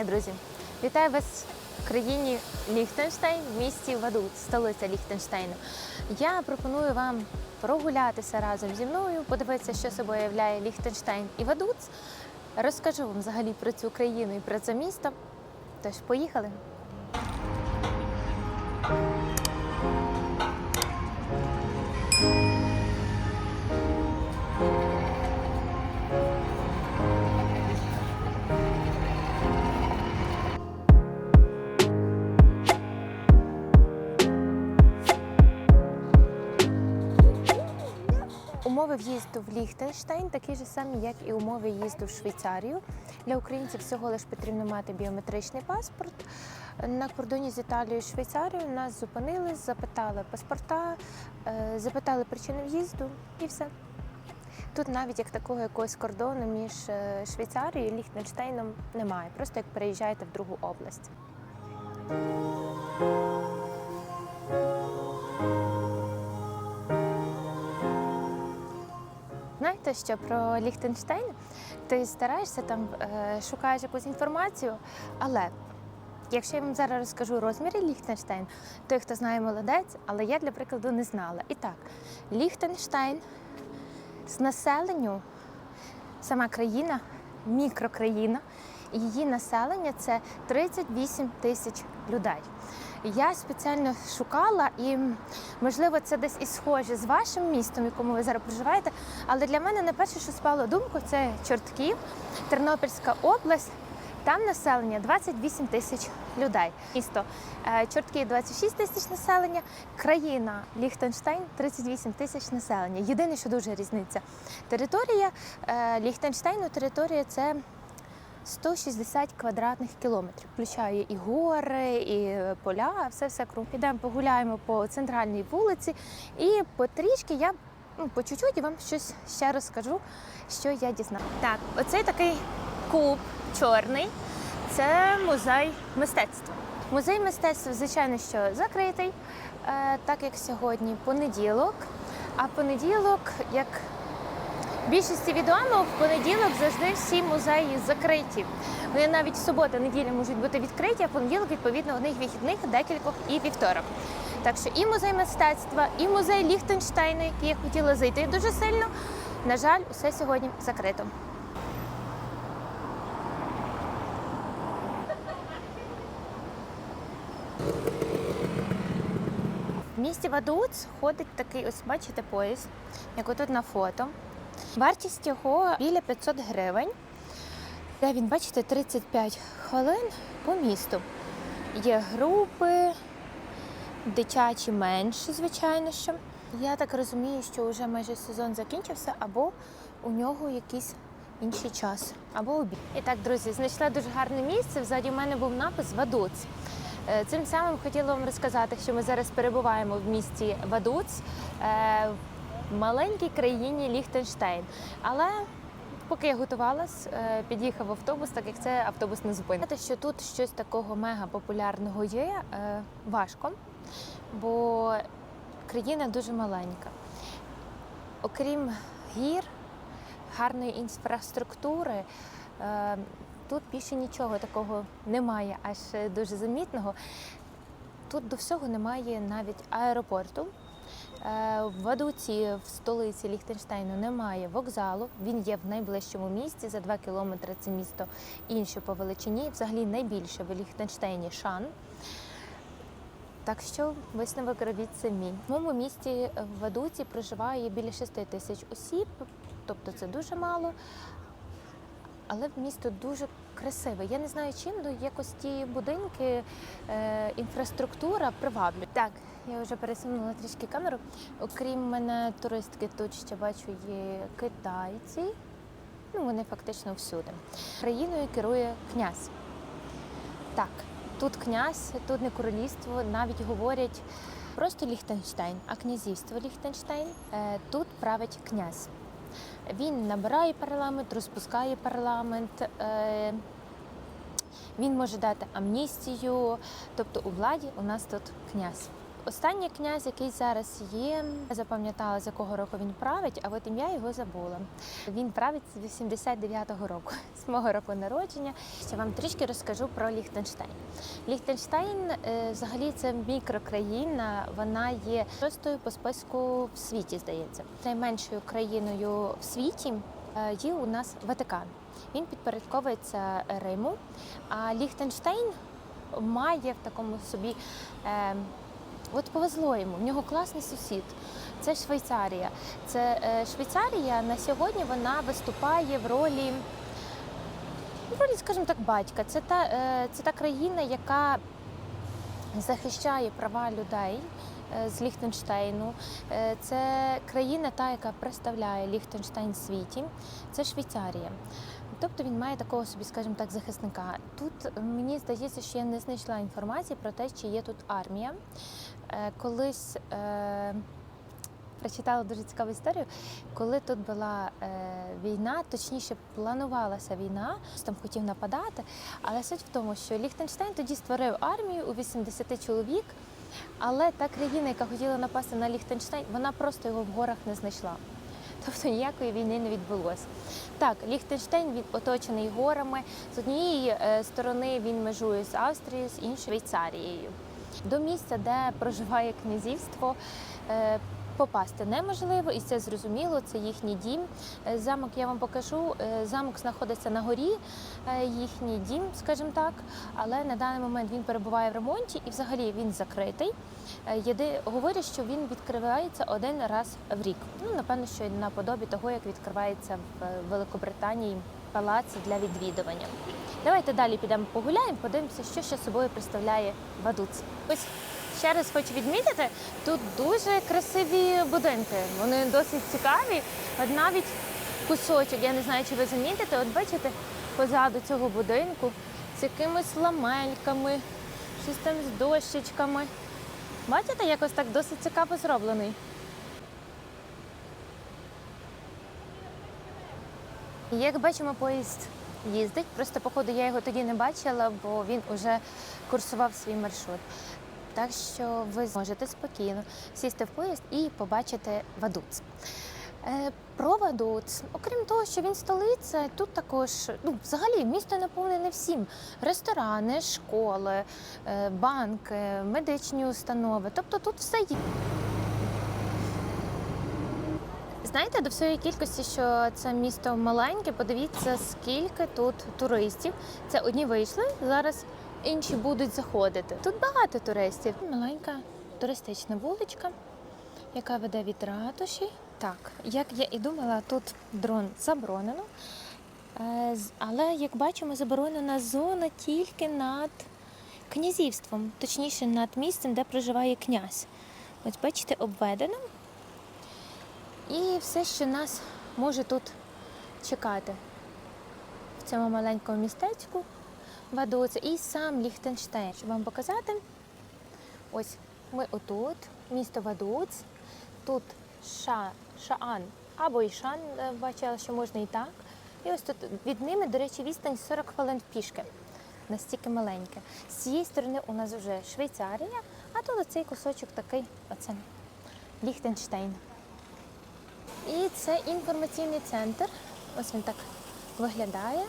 дня, друзі! Вітаю вас в країні Ліхтенштейн, в місті Вадут, столиця Ліхтенштейну. Я пропоную вам прогулятися разом зі мною, подивитися, що собою являє Ліхтенштейн і Вадут. Розкажу вам взагалі про цю країну і про це місто. Тож, поїхали! Умови в'їзду в Ліхтенштейн такі ж самі, як і умови в'їзду в Швейцарію. Для українців всього лиш потрібно мати біометричний паспорт. На кордоні з Італією і Швейцарією нас зупинили, запитали паспорта, е, запитали причину в'їзду і все. Тут навіть як такого якогось кордону між е, Швейцарією і Ліхтенштейном немає. Просто як переїжджаєте в другу область. Знаєте, що про Ліхтенштейн? Ти стараєшся там, е, шукаєш якусь інформацію, але якщо я вам зараз розкажу розміри Ліхтенштейн, той, хто знає, молодець, але я для прикладу не знала. І так, Ліхтенштейн з населенню, сама країна, мікрокраїна, її населення це 38 тисяч людей. Я спеціально шукала, і можливо це десь і схоже з вашим містом, якому ви зараз проживаєте. Але для мене найперше, що спало думку, це Чортків, Тернопільська область. Там населення 28 тисяч людей. Місто е, Чортків 26 тисяч населення, країна Ліхтенштейн 38 тисяч населення. Єдине, що дуже різниця. Територія е, Ліхтенштейну, територія це 160 квадратних кілометрів. Включає і гори, і поля, все все круг. Підемо погуляємо по центральній вулиці, і потрішки я ну, по чуть-чуть вам щось ще розкажу, що я дізнала. Так, оцей такий куб чорний. Це музей мистецтва. Музей мистецтва, звичайно, що закритий, е, так як сьогодні понеділок. А понеділок, як Більшості відомо, в понеділок завжди всі музеї закриті. Вони навіть в суботу, неділя можуть бути відкриті, а понеділок, відповідно, одних вихідних, декількох і вівторок. Так що і музей мистецтва, і музей Ліхтенштейна, який я хотіла зайти дуже сильно. На жаль, усе сьогодні закрито. В місті Вадуц ходить такий, ось бачите, поїзд, як отут на фото. Вартість його біля 500 гривень. Де він, бачите, 35 хвилин по місту. Є групи, дитячі менші, звичайно що. Я так розумію, що вже майже сезон закінчився, або у нього якийсь інший час, або обід. І так, друзі, знайшла дуже гарне місце. Взаді у мене був напис Вадуц. Е, Цим самим хотіла вам розказати, що ми зараз перебуваємо в місті Вадуц. Маленькій країні Ліхтенштейн. Але поки я готувалась, е, під'їхав автобус, так як це автобусна зупинка. Знаєте, що тут щось такого мега популярного є, е, важко, бо країна дуже маленька. Окрім гір, гарної інфраструктури. е, Тут більше нічого такого немає, аж дуже замітного. Тут до всього немає навіть аеропорту. Е, В Вадуці, в столиці Ліхтенштейну, немає вокзалу. Він є в найближчому місті за 2 кілометри. Це місто інше по величині. Взагалі найбільше в Ліхтенштейні Шан. Так що висновок робіть самі. В моєму місті е, в Вадуці проживає біля 6 тисяч осіб, тобто це дуже мало. Але місто дуже красиве. Я не знаю, чим ну, якось ті будинки, е, інфраструктура приваблюють. Так, я вже пересунула трішки камеру. Окрім мене, туристки тут ще бачу є китайці. Ну, вони фактично всюди. Країною керує князь. Так, тут князь, тут не королівство, навіть говорять просто Ліхтенштейн, а князівство Ліхтенштейн. Е, Тут править князь. Він набирає парламент, розпускає парламент. е, Він може дати амністію. Тобто у владі у нас тут князь. Останній князь, який зараз є, запам'ятала, з якого року він править, а от ім'я його забула. Він править з 89-го року, з мого року народження. Ще вам трішки розкажу про Ліхтенштейн. Ліхтенштейн е, взагалі це мікрокраїна. Вона є шостою по списку в світі, здається. Найменшою країною в світі е, є у нас Ватикан. Він підпорядковується Риму, а Ліхтенштейн має в такому собі. От повезло йому, в нього класний сусід. Це Швейцарія. Це е, Швейцарія на сьогодні вона виступає в ролі, в ролі, скажімо так, батька. Це та, е, це та країна, яка захищає права людей е, з Ліхтенштейну. Це країна, та, яка представляє Ліхтенштейн в світі. Це Швейцарія. Тобто він має такого собі, скажімо так, захисника. Тут мені здається, що я не знайшла інформації про те, чи є тут армія. Е, Колись е, прочитала дуже цікаву історію, коли тут була е, війна, точніше планувалася війна, там хотів нападати. Але суть в тому, що Ліхтенштейн тоді створив армію у 80 чоловік, але та країна, яка хотіла напасти на Ліхтенштейн, вона просто його в горах не знайшла. Тобто ніякої війни не відбулося. Так, Ліхтенштейн він оточений горами. З однієї е, сторони він межує з Австрією, з іншої Швейцарією. До місця, де проживає князівство, е, попасти неможливо, і це зрозуміло. Це їхній дім. Е, Замок я вам покажу. Е, Замок знаходиться на горі, їхній дім, скажімо так. Але на даний момент він перебуває в ремонті і взагалі він закритий. Єди говорять, що він відкривається один раз в рік. Ну напевно, що наподобі того, як відкривається в Великобританії палац для відвідування. Давайте далі підемо погуляємо, подивимося, що ще собою представляє Вадуц. Ось ще раз хочу відмітити, тут дуже красиві будинки. Вони досить цікаві. От навіть кусочок, я не знаю, чи ви замітите, от бачите, позаду цього будинку з якимись ламельками, щось там з дощечками. Бачите, якось так досить цікаво зроблений. Як бачимо, поїзд їздить. Просто, походу, я його тоді не бачила, бо він уже курсував свій маршрут. Так що ви зможете спокійно сісти в поїзд і побачити Вадуц. Е, Про Вадуц, окрім того, що він столиця, тут також ну, взагалі місто наповнене всім: ресторани, школи, е, банки, медичні установи. Тобто тут все є. Знаєте, до всієї кількості, що це місто маленьке, подивіться, скільки тут туристів. Це одні вийшли, зараз інші будуть заходити. Тут багато туристів. Маленька туристична вуличка, яка веде від ратуші. Так, як я і думала, тут дрон заборонено. Е, Але, як бачимо, заборонена зона тільки над князівством, точніше над місцем, де проживає князь. Ось бачите, обведено. І все, що нас може тут чекати в цьому маленькому містечку Вадуц і сам Ліхтенштейн. Щоб вам показати, ось ми отут, місто Вадуц, тут Ша, Шаан або Ішан, е, бачила, що можна і так. І ось тут від ними, до речі, відстань 40 хвилин пішки. Настільки маленьке. З цієї сторони у нас вже Швейцарія, а тут оцей кусочок такий, оце Ліхтенштейн. І це інформаційний центр. Ось він так виглядає.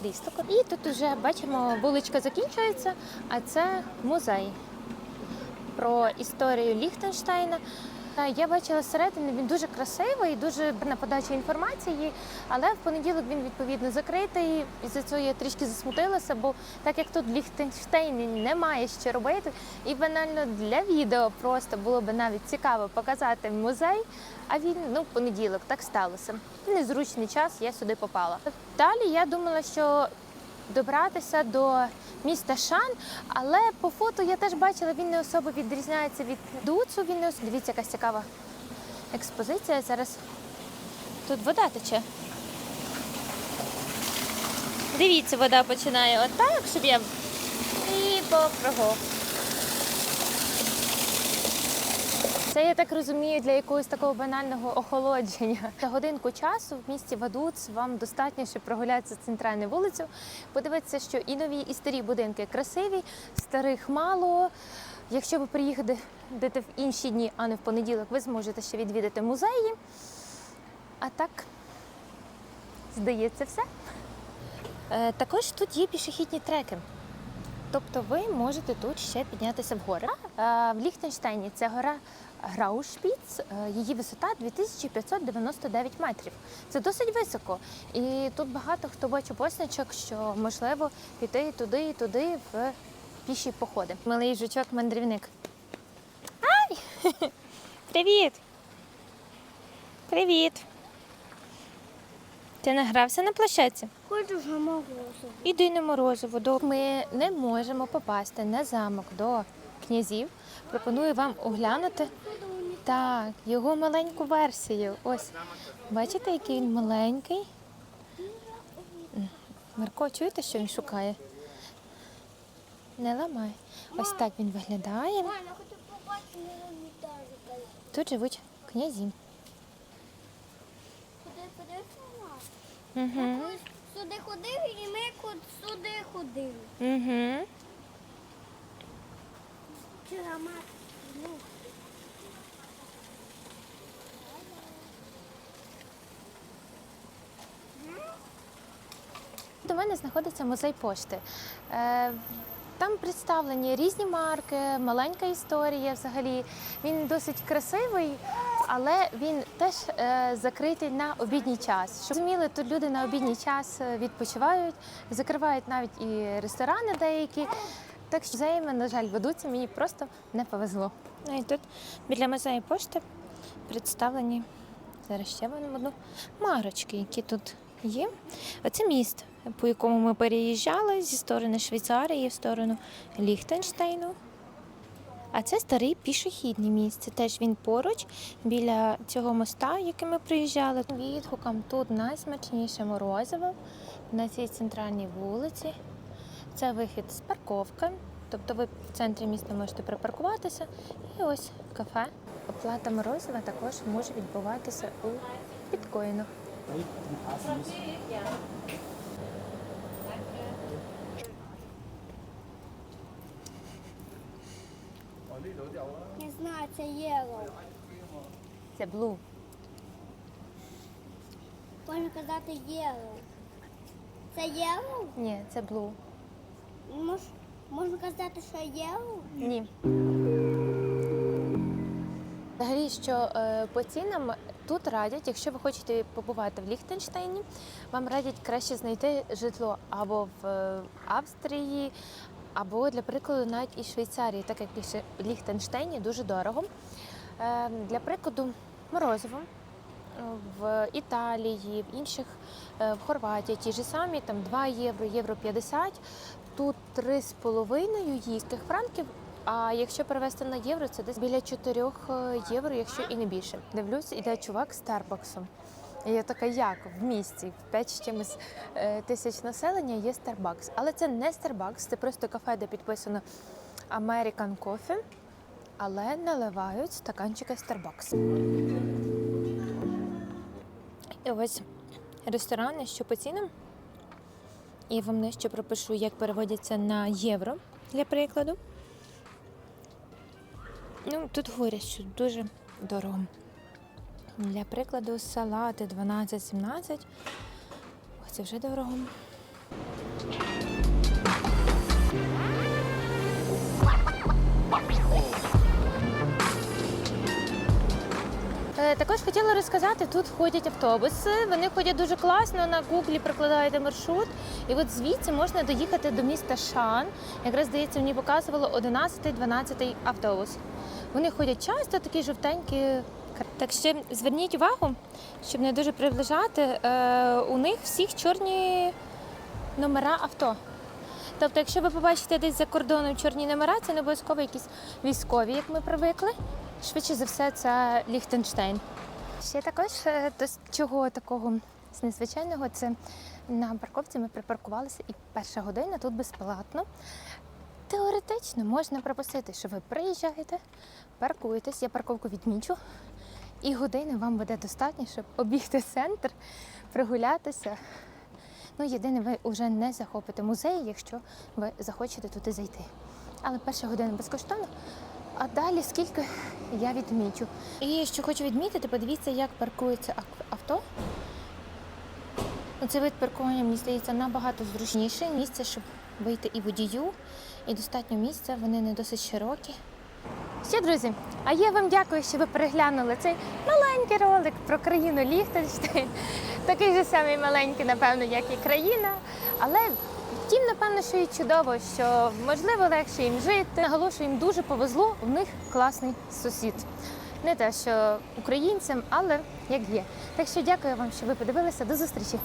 Крісток. І тут вже бачимо, вуличка закінчується, а це музей про історію Ліхтенштейна. Я бачила зсередини, він дуже красивий, дуже на подача інформації, але в понеділок він відповідно закритий. І за цього я трішки засмутилася, бо так як тут Ліхтенштейні немає що робити, і банально для відео просто було б навіть цікаво показати музей. А він ну понеділок так сталося. Незручний час я сюди попала. Далі я думала, що добратися до міста Шан, але по фото я теж бачила, він не особо відрізняється від Дуцу. Він не особо... Дивіться, якась цікава експозиція. Зараз тут вода тече. Дивіться, вода починає отак, щоб я і попрыгав. Це я так розумію для якогось такого банального охолодження. За годинку часу в місті Вадуц вам достатньо, щоб прогулятися центральною вулицю, подивитися, що і нові, і старі будинки красиві, старих мало. Якщо ви приїдете в інші дні, а не в понеділок, ви зможете ще відвідати музеї. А так, здається, все. Е, також тут є пішохідні треки. Тобто ви можете тут ще піднятися в гори. Е, В Ліхтенштейні це гора Граушпіц, е, її висота 2599 метрів. Це досить високо. І тут багато хто бачив позначок, що можливо піти туди і туди в піші походи. Малий жучок мандрівник. Ай! Привіт! Привіт! Ти награвся на площадці? Хочу вже морозиво. Іди на морозиво. До- Ми не можемо попасти на замок до князів. Пропоную вам оглянути так, його маленьку версію. Ось бачите, який він маленький. Марко, чуєте, що він шукає? Не ламай. Ось так він виглядає. Тут живуть князі. Угу. Сюди ходив і ми сюди ходили. Угу. Ну, До мене знаходиться музей пошти. Е, Там представлені різні марки, маленька історія взагалі. Він досить красивий, але він теж е, закритий на обідній час. Щоб розуміли, тут люди на обідній час е, відпочивають, закривають навіть і ресторани деякі. Так що музеями, на жаль, ведуться, мені просто не повезло. Ну і тут біля музею пошти представлені зараз ще одну марочки, які тут є. Оце міст, по якому ми переїжджали зі сторони Швейцарії в сторону Ліхтенштейну. А це старий пішохідний міст. Це теж він поруч біля цього моста, яким ми приїжджали. Відгуком тут найсмачніше морозиво на цій центральній вулиці. Це вихід з парковки. Тобто ви в центрі міста можете припаркуватися. І ось кафе. Оплата морозива також може відбуватися у біткоїнах. Не знаю, це єло. Це блу. Можна казати єло. Це єло? Ні, це блу. Мож, можна казати, що єло? Ні. Взагалі, що е, по цінам тут радять, якщо ви хочете побувати в Ліхтенштейні, вам радять краще знайти житло або в е, Австрії, або, для прикладу, навіть і Швейцарії, так як в Ліхтенштейні дуже дорого. Е, для прикладу, морозиво в Італії, в інших в Хорватії ті ж самі, там 2 євро, євро 50, тут 3,5 їстих франків. А якщо перевести на євро, це десь біля 4 євро, якщо і не більше. Дивлюсь, іде чувак з Старбаксом. І я така, як в місті, в 5 чимось е, тисяч населення є Starbucks. Але це не Starbucks, це просто кафе, де підписано American Coffee, але наливають стаканчики Starbucks. І ось ресторани, що по цінам. І вам нижче пропишу, як переводяться на євро, для прикладу. Ну, тут говорять, що дуже дорого. Для прикладу, салати 12-17. Ось це вже дорого. Також хотіла розказати, тут ходять автобуси. Вони ходять дуже класно. На гуглі прикладаєте маршрут. І от звідси можна доїхати до міста Шан. Якраз здається, мені показувало 11-12 автобус. Вони ходять часто, такі жовтенькі. Так ще зверніть увагу, щоб не дуже приближати. е, У них всіх чорні номера авто. Тобто, якщо ви побачите десь за кордоном чорні номера, це не обов'язково якісь військові, як ми привикли. Швидше за все, це Ліхтенштейн. Ще також е, до чого такого незвичайного, це на парковці ми припаркувалися, і перша година тут безплатно. Теоретично можна пропустити, що ви приїжджаєте, паркуєтесь, я парковку відмічу, і години вам буде достатньо, щоб обігти центр, прогулятися. Ну, єдине, ви вже не захопите музей, якщо ви захочете туди зайти. але перша година безкоштовно. А далі скільки я відмічу. І що хочу відмітити, подивіться, як паркується авто. Цей вид паркування, мені здається, набагато зручніше. Місце, щоб вийти і водію, і достатньо місця, вони не досить широкі. Що, друзі, а я вам дякую, що ви переглянули цей маленький ролик про країну Ліхтенштейн. Такий же самий маленький, напевно, як і країна. Але втім, напевно, що і чудово, що можливо легше їм жити. Наголошую, їм дуже повезло, у них класний сусід. Не те, що українцям, але як є. Так що дякую вам, що ви подивилися. До зустрічі.